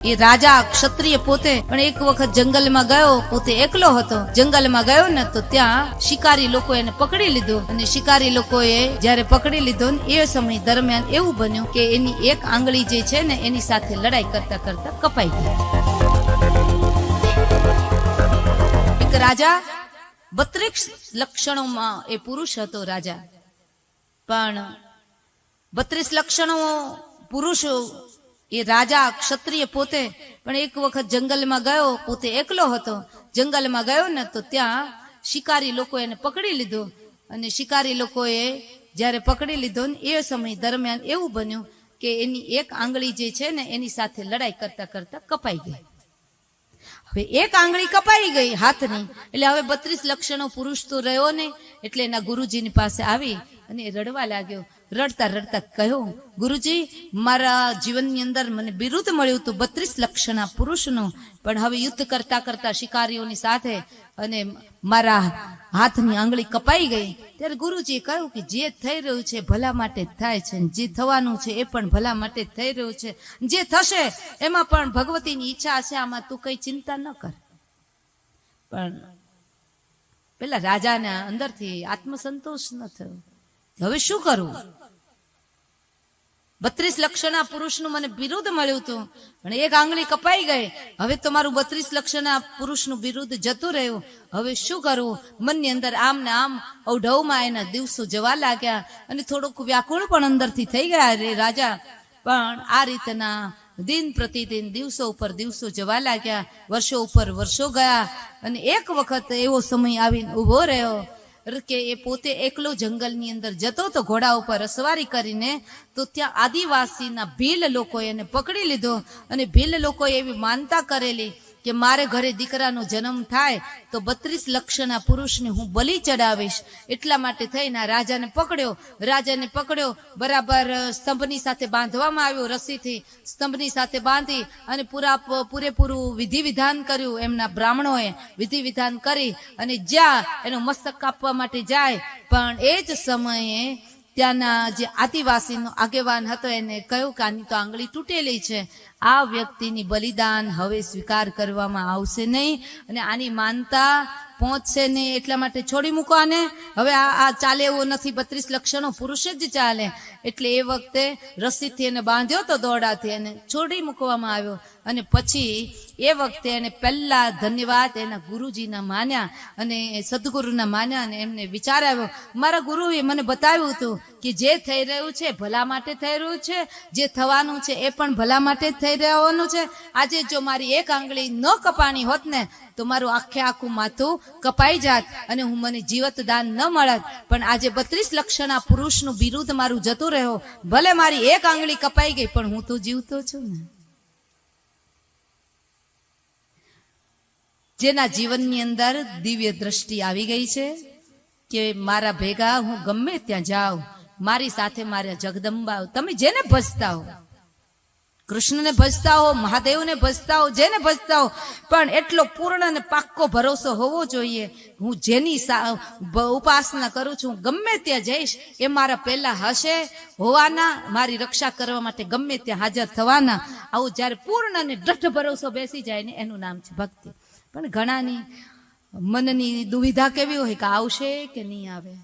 એ રાજા ક્ષત્રિય પોતે, પણ એક વખત જંગલમાં ગયો, પોતે એકલો હતો. જંગલમાં ગયો ને તો ત્યાં શિકારી લોકો એને પકડી લીધો. અને શિકારી લોકોએ જયારે પકડી લીધો એ સમય દરમિયાન એવું બન્યું કે એની એક આંગળી જે છે ને, એની સાથે લડાઈ કરતા કરતા કપાઈ ગઈ. એક રાજા બત્રીસ લક્ષણોમાં એ પુરુષ હતો રાજા. પણ બત્રીસ લક્ષણો પુરુષ એ રાજા ક્ષત્રિય પોતે, પણ એક વખત જંગલમાં ગયો, પોતે એકલો હતો. જંગલમાં ગયો ને તો ત્યાં શિકારી લોકો એને પકડી લીધો. અને શિકારી લોકોએ જ્યારે પકડી લીધો ને, એ સમય દરમિયાન એવું બન્યું કે એની એક આંગળી જે છે ને, એની સાથે લડાઈ કરતા કરતા કપાઈ ગઈ. હવે એક આંગળી કપાઈ ગઈ હાથની. એટલે હવે બત્રીસ લક્ષણો પુરુષ તો રહ્યો ને, એટલે એના ગુરુજીની પાસે આવી અને રડવા લાગ્યો. રડતા રડતા કહ્યું, ગુરુજી, મારા જીવનની અંદર મને બિરુદ મળ્યું હતું બત્રીસ લક્ષણા પુરુષનું. પણ હવે યુદ્ધ કરતા કરતા શિકારીઓની સાથે અને મારા હાથની આંગળી કપાઈ ગઈ. ત્યારે ગુરુજીએ કહ્યું કે જે થઈ રહ્યું છે ભલા માટે જ થાય છે જે થવાનું છે એ પણ ભલા માટે જ થઈ રહ્યું છે. જે થશે એમાં પણ ભગવતીની ઈચ્છા હશે, આમાં તું કઈ ચિંતા ન કર. પણ પેલા રાજાને અંદરથી આત્મસંતોષ ન થયો. હવે શું કરવું? બત્રીસ લક્ષના પુરુષનું મને બિરુદ મળ્યું હતું, પણ એક આંગળી કપાઈ ગઈ. હવે તો મારું બત્રીસ લક્ષના પુરુષનું બિરુદ જતું રહ્યું. હવે શું કરવું? મનની અંદર આમ ને આમ અવઢવમાં એના દિવસો જવા લાગ્યા અને થોડુંક વ્યાકુળ પણ અંદરથી થઈ ગયા રે રાજા. પણ આ રીતના દિન પ્રતિદિન, દિવસો ઉપર દિવસો જવા લાગ્યા, વર્ષો ઉપર વર્ષો ગયા અને એક વખત એવો સમય આવીને ઊભો રહ્યો કે એ પોતે એકલો જંગલની અંદર જતો તો ઘોડા ઉપર અસવારી કરીને તો ત્યાં આદિવાસીના ભીલ લોકોએ એને પકડી લીધો અને ભીલ લોકોએ એવી માનતા કરેલી કે મારે ઘરે દીકરાનો જન્મ થાય તો બત્રીસ લક્ષના પુરુષને હું બલિ ચડાવીશ. એટલા માટે થઈને રાજાને પકડ્યો. રાજાને પકડ્યો, બરાબર સ્તંભની સાથે બાંધવામાં આવ્યો રસ્સીથી સ્તંભની સાથે બાંધી અને પૂરા પૂરેપૂરું વિધિ વિધાન કર્યું એમના બ્રાહ્મણોએ. વિધિ વિધાન કરી અને જ્યાં એનું મસ્તક કાપવા માટે જાય, પણ એ જ સમયે ત્યાંના જે આદિવાસીનો આગેવાન હતો, એને કહ્યું કે આની તો આંગળી તૂટેલી છે. આ વ્યક્તિની બલિદાન હવે સ્વીકાર કરવામાં આવશે નહીં અને આની માનતા પહોંચશે નહીં એટલા માટે છોડી મૂકો આને. હવે આ આ ચાલે એવો નથી. બત્રીસ લક્ષણો પુરુષ જ ચાલે. એટલે એ વખતે રસ્સીથી એને બાંધ્યો તો દોડાથી એને છોડી મૂકવામાં આવ્યો. અને પછી એ વખતે એને પહેલા ધન્યવાદ એના ગુરુજીના માન્યા અને સદગુરુના માન્યા અને એમને વિચાર આવ્યો. મારા ગુરુએ મને બતાવ્યું હતું કે જે થઈ રહ્યું છે ભલા માટે થઈ રહ્યું છે, જે થવાનું છે એ પણ ભલા માટે જ થઈ રહેવાનું છે. આજે જો મારી એક આંગળી ન કપાણી હોત ને, તો મારું આખે આખું માથું કપાઈ જાત અને હું મને જીવત દાન ન મળત. પણ આજે બત્રીસ લક્ષના પુરુષનું બિરુદ મારું જતું રહ્યો. ભલે મારી એક આંગળી કપાઈ ગઈ, પણ હું તો જીવતો છું ને. જેના જીવનની અંદર દિવ્ય દ્રષ્ટિ આવી ગઈ છે કે મારા ભેગા હું ગમે ત્યાં જાઉં મારી સાથે મારા જગદંબા તમે જેને ભજતા હો, કૃષ્ણને ભજતા હો, મહાદેવને ભજતા હો, જેને ભજતા હો, પણ એટલો પૂર્ણ અને પાક્કો ભરોસો હોવો જોઈએ. હું જેની ઉપાસના કરું છું, ગમે ત્યાં જઈશ, એ મારા પહેલા હશે, હોવાના, મારી રક્ષા કરવા માટે ગમે ત્યાં હાજર થવાના. આવું જ્યારે પૂર્ણ અને દ્રઢ ભરોસો બેસી જાય ને, એનું નામ છે ભક્તિ. પણ ઘણાની મનની દુવિધા કેવી હોય કે આવશે કે નહીં આવે?